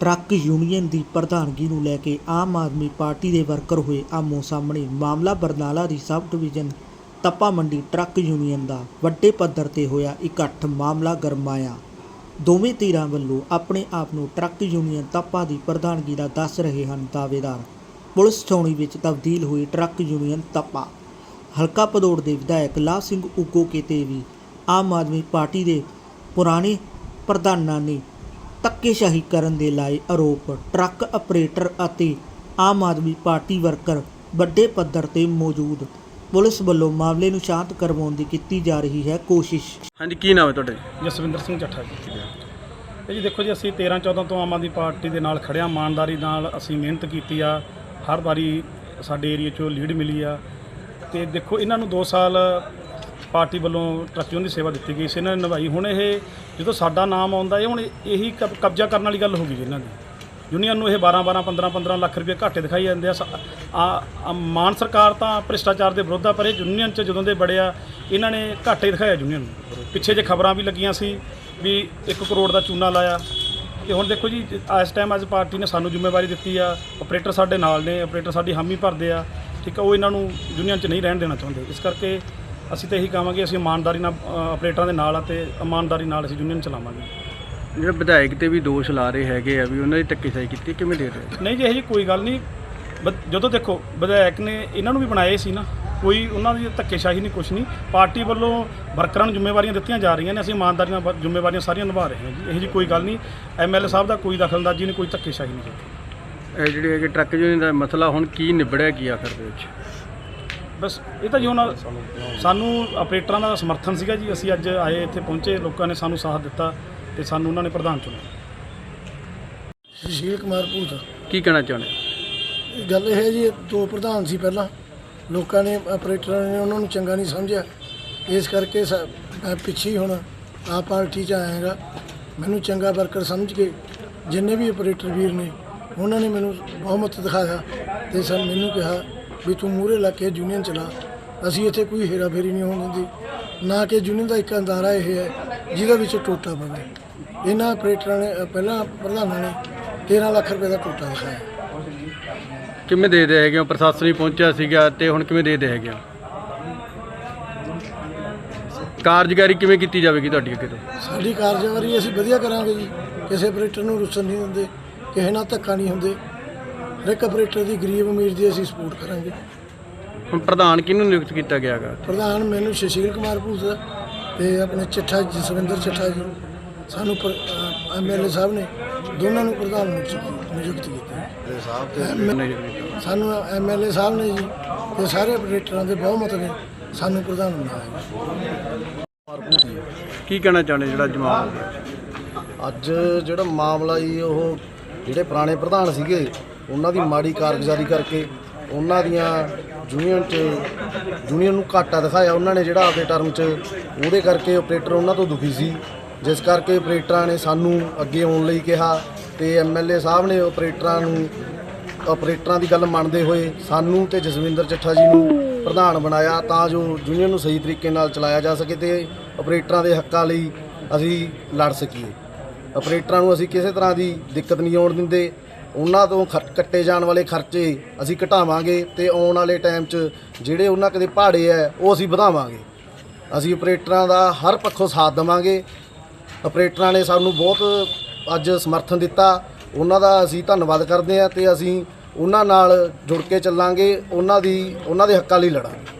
Truck union ਦੀ ਪ੍ਰਧਾਨਗੀ ਨੂੰ ਲੈ ਕੇ ਆਮ ਆਦਮੀ ਪਾਰਟੀ ਦੇ ਵਰਕਰ ਹੋਏ ਆਮੋ ਸਾਹਮਣੇ ਮਾਮਲਾ ਬਰਨਾਲਾ ਦੀ ਸਬ ਡਿਵੀਜ਼ਨ ਤੱਪਾ ਮੰਡੀ ਟਰੱਕ ਯੂਨੀਅਨ ਦਾ ਵੱਡੇ ਪੱਧਰ ਤੇ ਹੋਇਆ ਇਕੱਠ ਮਾਮਲਾ ਗਰਮਾਇਆ। ਦੋਵੇਂ ਧਿਰਾਂ ਵੱਲੋਂ ਆਪਣੇ ਆਪ ਨੂੰ ਟਰੱਕ ਯੂਨੀਅਨ ਤੱਪਾ ਦੀ ਪ੍ਰਧਾਨਗੀ ਦਾ ਦੱਸ ਰਹੇ ਹਨ ਦਾਅਵੇਦਾਰ। ਪੁਲਿਸ ਛਾਉਣੀ ਵਿੱਚ ਤਬਦੀਲ ਹੋਈ ਟਰੱਕ ਯੂਨੀਅਨ ਤੱਪਾ। ਹਲਕਾ ਪਦੌੜ ਦੇ ਵਿਧਾਇਕ ਲਾਭ ਸਿੰਘ ਉਗੋ 'ਤੇ ਵੀ ਆਮ ਆਦਮੀ ਪਾਰਟੀ ਦੇ ਪੁਰਾਣੇ ਪ੍ਰਧਾਨਾਂ ਨੇ ਧੱਕੇਸ਼ਾਹੀ ਕਰਨ ਦੇ ਲਾਏ ਆਰੋਪ। ਟਰੱਕ ਆਪਰੇਟਰ ਅਤੇ ਆਮ ਆਦਮੀ ਪਾਰਟੀ ਵਰਕਰ ਵੱਡੇ ਪੱਧਰ ਤੇ ਮੌਜੂਦ। ਪੁਲਿਸ ਵੱਲੋਂ ਮਾਮਲੇ ਨੂੰ ਸ਼ਾਂਤ ਕਰਵਾਉਣ ਦੀ ਕੀਤੀ ਜਾ ਰਹੀ ਹੈ ਕੋਸ਼ਿਸ਼। ਹਾਂਜੀ ਕੀ ਨਾਮ ਹੈ ਤੁਹਾਡਾ? ਜਸਵਿੰਦਰ ਸਿੰਘ ਚੱਠਾ ਜੀ। ਇਹ ਜੀ ਦੇਖੋ ਜੀ ਅਸੀਂ 13 14 ਤੋਂ ਆਮ ਆਦਮੀ ਪਾਰਟੀ ਦੇ ਨਾਲ ਖੜਿਆ ਇਮਾਨਦਾਰੀ ਨਾਲ ਅਸੀਂ ਮਿਹਨਤ ਕੀਤੀ ਆ। ਹਰ ਵਾਰੀ ਸਾਡੇ ਏਰੀਆ 'ਚੋਂ ਲੀਡ ਮਿਲੀ ਆ। ਤੇ ਦੇਖੋ ਇਹਨਾਂ ਨੂੰ 2 ਸਾਲ ਪਾਰਟੀ ਵੱਲੋਂ ਟਰੱਕਿਆਂ ਦੀ ਸੇਵਾ ਦਿੱਤੀ ਗਈ ਸੀ, ਇਹਨਾਂ ਨੇ ਨਿਭਾਈ। ਹੁਣ ਇਹ ਜਦੋਂ ਸਾਡਾ ਨਾਮ ਆਉਂਦਾ ਇਹ ਹੁਣ ਇਹੀ ਕਬ- ਕਬਜ਼ਾ ਕਰਨ ਵਾਲੀ ਗੱਲ ਹੋ ਗਈ ਜੀ ਇਹਨਾਂ ਦੀ। ਯੂਨੀਅਨ ਨੂੰ ਇਹ 12 12 15 15 ਲੱਖ ਰੁਪਏ ਘਾਟੇ ਦਿਖਾਈ ਜਾਂਦੇ ਆ। ਸ- ਆ ਆ ਮਾਨ ਸਰਕਾਰ ਤਾਂ ਭ੍ਰਿਸ਼ਟਾਚਾਰ ਦੇ ਵਿਰੁੱਧ ਆ, ਪਰ ਇਹ ਯੂਨੀਅਨ 'ਚ ਜਦੋਂ ਦੇ ਬੜੇ ਆ, ਇਹਨਾਂ ਨੇ ਘਾਟੇ ਹੀ ਦਿਖਾਇਆ ਯੂਨੀਅਨ ਨੂੰ। ਪਿੱਛੇ ਜੇ ਖਬਰਾਂ ਵੀ ਲੱਗੀਆਂ ਸੀ ਵੀ 1 ਕਰੋੜ ਦਾ ਚੂਨਾ ਲਾਇਆ। ਤੇ ਹੁਣ ਦੇਖੋ ਜੀ, ਇਸ ਟਾਈਮ ਅੱਜ ਪਾਰਟੀ ਨੇ ਸਾਨੂੰ ਜ਼ਿੰਮੇਵਾਰੀ ਦਿੱਤੀ ਆ, ਆਪਰੇਟਰ ਸਾਡੇ ਨਾਲ ਨੇ, ਆਪਰੇਟਰ ਸਾਡੀ ਹਾਮੀ ਭਰਦੇ ਆ। ਠੀਕ ਆ, ਉਹ ਇਹਨਾਂ ਨੂੰ ਯੂਨੀਅਨ 'ਚ ਨਹੀਂ ਰਹਿਣ ਦੇਣਾ ਚਾਹੁੰਦੇ। ਇਸ ਕਰਕੇ ਅਸੀਂ ਤਾਂ ਇਹੀ ਕਹਾਂਗੇ ਅਸੀਂ ਇਮਾਨਦਾਰੀ ਨਾਲ ਆਪਰੇਟਰਾਂ ਦੇ ਨਾਲ ਆ ਤੇ ਇਮਾਨਦਾਰੀ ਨਾਲ ਅਸੀਂ ਯੂਨੀਅਨ ਚਲਾਵਾਂਗੇ। ਜਿਹੜੇ ਵਿਧਾਇਕ ਤੇ ਵੀ ਦੋਸ਼ ਲਾ ਰਹੇ ਹੈਗੇ ਆ ਵੀ ਉਹਨਾਂ ਦੀ ਧੱਕੇਸ਼ਾਹੀ ਕੀਤੀ ਕਿਵੇਂ ਦੇ ਰਹੇ? ਨਹੀਂ ਜੀ ਇਹ ਕੋਈ ਗੱਲ ਨਹੀਂ। ਜਦੋਂ ਦੇਖੋ ਵਿਧਾਇਕ ਨੇ ਇਹਨਾਂ ਨੂੰ ਵੀ ਬਣਾਏ ਸੀ ਨਾ ਕੋਈ ਉਹਨਾਂ ਦੀ ਧੱਕੇਸ਼ਾਹੀ ਨਹੀਂ ਕੁਛ ਨਹੀਂ। ਪਾਰਟੀ ਵੱਲੋਂ ਵਰਕਰਾਂ ਨੂੰ ਜ਼ਿੰਮੇਵਾਰੀਆਂ ਦਿੱਤੀਆਂ ਜਾ ਰਹੀਆਂ ਨੇ ਅਸੀਂ ਇਮਾਨਦਾਰੀ ਨਾਲ ਜ਼ਿੰਮੇਵਾਰੀਆਂ ਸਾਰੀਆਂ ਨਿਭਾ ਰਹੇ ਹਾਂ ਜੀ। ਇਹ ਜੀ ਕੋਈ ਗੱਲ ਨਹੀਂ। ਐਮਐਲਏ ਸਾਹਿਬ ਦਾ ਕੋਈ ਦਖਲਅੰਦਾਜ਼ੀ ਨਹੀਂ ਕੋਈ ਧੱਕੇਸ਼ਾਹੀ ਨਹੀਂ। ਕੀਤੀ ਇਹ ਜਿਹੜੇ ਹੈਗੇ ਟਰੱਕ ਯੂਨੀਅਨ ਦਾ ਮਸਲਾ ਹੁਣ ਕੀ ਨਿਬੜਿਆ ਕੀ ਆਖਰ ਦੇ ਵਿੱਚ? ਬਸ ਇਹ ਤਾਂ ਜੀ ਹੁਣ ਸਾਨੂੰ ਆਪਰੇਟਰਾਂ ਦਾ ਸਮਰਥਨ ਸੀਗਾ ਜੀ ਅਸੀਂ ਅੱਜ ਆਏ ਇੱਥੇ ਪਹੁੰਚੇ ਲੋਕਾਂ ਨੇ ਸਾਨੂੰ ਸਾਥ ਦਿੱਤਾ ਤੇ ਸਾਨੂੰ ਉਹਨਾਂ ਨੇ ਪ੍ਰਧਾਨ ਚੁਣਿਆ। ਸੁਸ਼ੀਲ ਕੁਮਾਰ ਭੂਤ। ਕੀ ਕਹਿਣਾ ਚਾਹੁੰਦੇ ਇਹ ਗੱਲ ਇਹ ਹੈ ਜੀ ਦੋ ਪ੍ਰਧਾਨ ਸੀ ਪਹਿਲਾਂ। ਲੋਕਾਂ ਨੇ ਆਪਰੇਟਰਾਂ ਨੇ ਉਹਨਾਂ ਨੂੰ ਚੰਗਾ ਨਹੀਂ ਸਮਝਿਆ। ਇਸ ਕਰਕੇ ਸ- ਮੈਂ ਪਿੱਛੇ ਹੀ ਹੁਣ ਆਪ ਪਾਰਟੀ 'ਚ ਆਇਆਗਾ ਮੈਨੂੰ ਚੰਗਾ ਵਰਕਰ ਸਮਝ ਕੇ ਜਿੰਨੇ ਵੀ ਆਪਰੇਟਰ ਵੀਰ ਨੇ ਉਹਨਾਂ ਨੇ ਮੈਨੂੰ ਬਹੁਮਤ ਦਿਖਾਇਆ ਤੇ ਸਰ ਮੈਨੂੰ ਕਿਹਾ ਵੀ ਤੂੰ ਮੂਹਰੇ ਲੱਗ ਕੇ ਯੂਨੀਅਨ ਚਲਾ। ਅਸੀਂ ਇੱਥੇ ਕੋਈ ਹੇਰਾ ਫੇਰੀ ਨਹੀਂ ਹੋਣ ਦਿੰਦੀ। ਨਾ ਕਿ ਯੂਨੀਅਨ ਦਾ ਇੱਕ ਅੰਦਾਰਾ ਇਹ ਹੈ ਜਿਹਦੇ ਵਿੱਚ ਟੋਟਾ ਪਵੇ। ਇਹਨਾਂ ਆਪਰੇਟਰਾਂ ਨੇ ਪਹਿਲਾਂ ਪ੍ਰਧਾਨਾਂ ਨੇ 13 ਲੱਖ ਰੁਪਏ ਦਾ ਟੋਟਾ ਦਿਖਾਇਆ ਕਿਵੇਂ ਦੇ ਦੇ ਹੈਗੇ ਹੋ? ਪ੍ਰਸ਼ਾਸਨ ਹੀ ਪਹੁੰਚਿਆ ਸੀਗਾ ਤੇ ਹੁਣ ਕਿਵੇਂ ਦੇ ਦੇ ਹੈਗੇ ਹੋ? ਕਾਰਜਕਾਰੀ ਕਿਵੇਂ ਕੀਤੀ ਜਾਵੇਗੀ ਤੁਹਾਡੀ ਅੱਗੇ ਤੋਂ? ਸਾਡੀ ਕਾਰਜਕਾਰੀ ਅਸੀਂ ਵਧੀਆ ਕਰਾਂਗੇ ਜੀ। ਕਿਸੇ ਆਪਰੇਟਰ ਨੂੰ ਰੁੱਸਣ ਨਹੀਂ ਦਿੰਦੇ ਕਿਸੇ ਨਾਲ ਧੱਕਾ ਨਹੀਂ ਹੁੰਦੇ। ਆਪਰੇਟਰ ਦੀ ਗਰੀਬ ਅਮੀਰ ਦੀ ਅਸੀਂ ਸਪੋਰਟ ਕਰਾਂਗੇ। ਹੁਣ ਪ੍ਰਧਾਨ ਕਿਹਨੂੰ ਨਿਯੁਕਤ ਕੀਤਾ ਗਿਆ ਹੈਗਾ? ਪ੍ਰਧਾਨ ਮੈਨੂੰ ਸੁਸ਼ੀਲ ਕੁਮਾਰ ਭੂਤ ਤੇ ਆਪਣੇ ਚੱਠਾ ਜਸਵਿੰਦਰ ਚੱਠਾ ਜੀ ਸਾਨੂੰ ਐਮਐਲਏ ਸਾਹਿਬ ਨੇ ਦੋਨਾਂ ਨੂੰ ਪ੍ਰਧਾਨ ਨਿਯੁਕਤ ਨਿਯੁਕਤ ਕੀਤਾ। ਸਾਨੂੰ ਐਮਐਲਏ ਸਾਹਿਬ ਨੇ ਜੀ ਤੇ ਸਾਰੇ ਆਪਰੇਟਰਾਂ ਦੇ ਬਹੁਮਤ ਨੇ ਸਾਨੂੰ ਪ੍ਰਧਾਨ ਬਣਾਇਆ ਕੀ ਕਹਿਣਾ ਚਾਹੁੰਦੇ ਜਿਹੜਾ ਗਿਆ ਅੱਜ ਜਿਹੜਾ ਮਾਮਲਾ ਜੀ ਉਹ ਜਿਹੜੇ ਪੁਰਾਣੇ ਪ੍ਰਧਾਨ ਸੀਗੇ ਉਹਨਾਂ ਦੀ ਮਾੜੀ ਕਾਰਗੁਜ਼ਾਰੀ ਕਰਕੇ ਉਹਨਾਂ ਦੀਆਂ ਯੂਨੀਅਨ 'ਚ ਯੂਨੀਅਨ ਨੂੰ ਘਾਟਾ ਦਿਖਾਇਆ ਉਹਨਾਂ ਨੇ ਜਿਹੜਾ ਆਪਦੇ ਟਰਮ 'ਚ। ਉਹਦੇ ਕਰਕੇ ਆਪਰੇਟਰ ਉਹਨਾਂ ਤੋਂ ਦੁਖੀ ਸੀ। ਜਿਸ ਕਰਕੇ ਆਪਰੇਟਰਾਂ ਨੇ ਸਾਨੂੰ ਅੱਗੇ ਆਉਣ ਲਈ ਕਿਹਾ ਤੇ ਐਮਐਲਏ ਸਾਹਿਬ ਨੇ ਆਪਰੇਟਰਾਂ ਨੂੰ ਆਪਰੇਟਰਾਂ ਦੀ ਗੱਲ ਮੰਨਦੇ ਹੋਏ ਸਾਨੂੰ ਤੇ ਜਸਵਿੰਦਰ ਚੱਠਾ ਜੀ ਨੂੰ ਪ੍ਰਧਾਨ ਬਣਾਇਆ ਤਾਂ ਜੋ ਯੂਨੀਅਨ ਨੂੰ ਸਹੀ ਤਰੀਕੇ ਨਾਲ ਚਲਾਇਆ ਜਾ ਸਕੇ ਤੇ ਆਪਰੇਟਰਾਂ ਦੇ ਹੱਕਾਂ ਲਈ ਅਸੀਂ ਲੜ ਸਕੀਏ। ਆਪਰੇਟਰਾਂ ਨੂੰ ਅਸੀਂ ਕਿਸੇ ਤਰ੍ਹਾਂ ਦੀ ਦਿੱਕਤ ਨਹੀਂ ਆਉਣ ਦਿੰਦੇ। ਉਹਨਾਂ ਤੋਂ ਖਰ- ਕੱਟੇ ਜਾਣ ਵਾਲੇ ਖਰਚੇ ਅਸੀਂ ਘਟਾਵਾਂਗੇ ਤੇ ਆਉਣ ਵਾਲੇ ਟਾਈਮ 'ਚ ਜਿਹੜੇ ਉਹਨਾਂ ਕਦੇ ਪਹਾੜੇ ਐ ਉਹ ਅਸੀਂ ਵਧਾਵਾਂਗੇ। ਅਸੀਂ ਆਪਰੇਟਰਾਂ ਦਾ ਹਰ ਪੱਖੋਂ ਸਾਥ ਦੇਵਾਂਗੇ। ਆਪਰੇਟਰਾਂ ਨੇ ਸਾਨੂੰ ਬਹੁਤ ਅੱਜ ਸਮਰਥਨ ਦਿੱਤਾ। ਉਹਨਾਂ ਦਾ ਅਸੀਂ ਧੰਨਵਾਦ ਕਰਦੇ ਹਾਂ ਤੇ ਅਸੀਂ ਉਹਨਾਂ ਨਾਲ ਜੁੜ ਕੇ ਚੱਲਾਂਗੇ। ਉਹਨਾਂ ਦੀ, ਉਹਨਾਂ ਦੇ ਹੱਕਾਂ ਲਈ ਲੜਾਂਗੇ।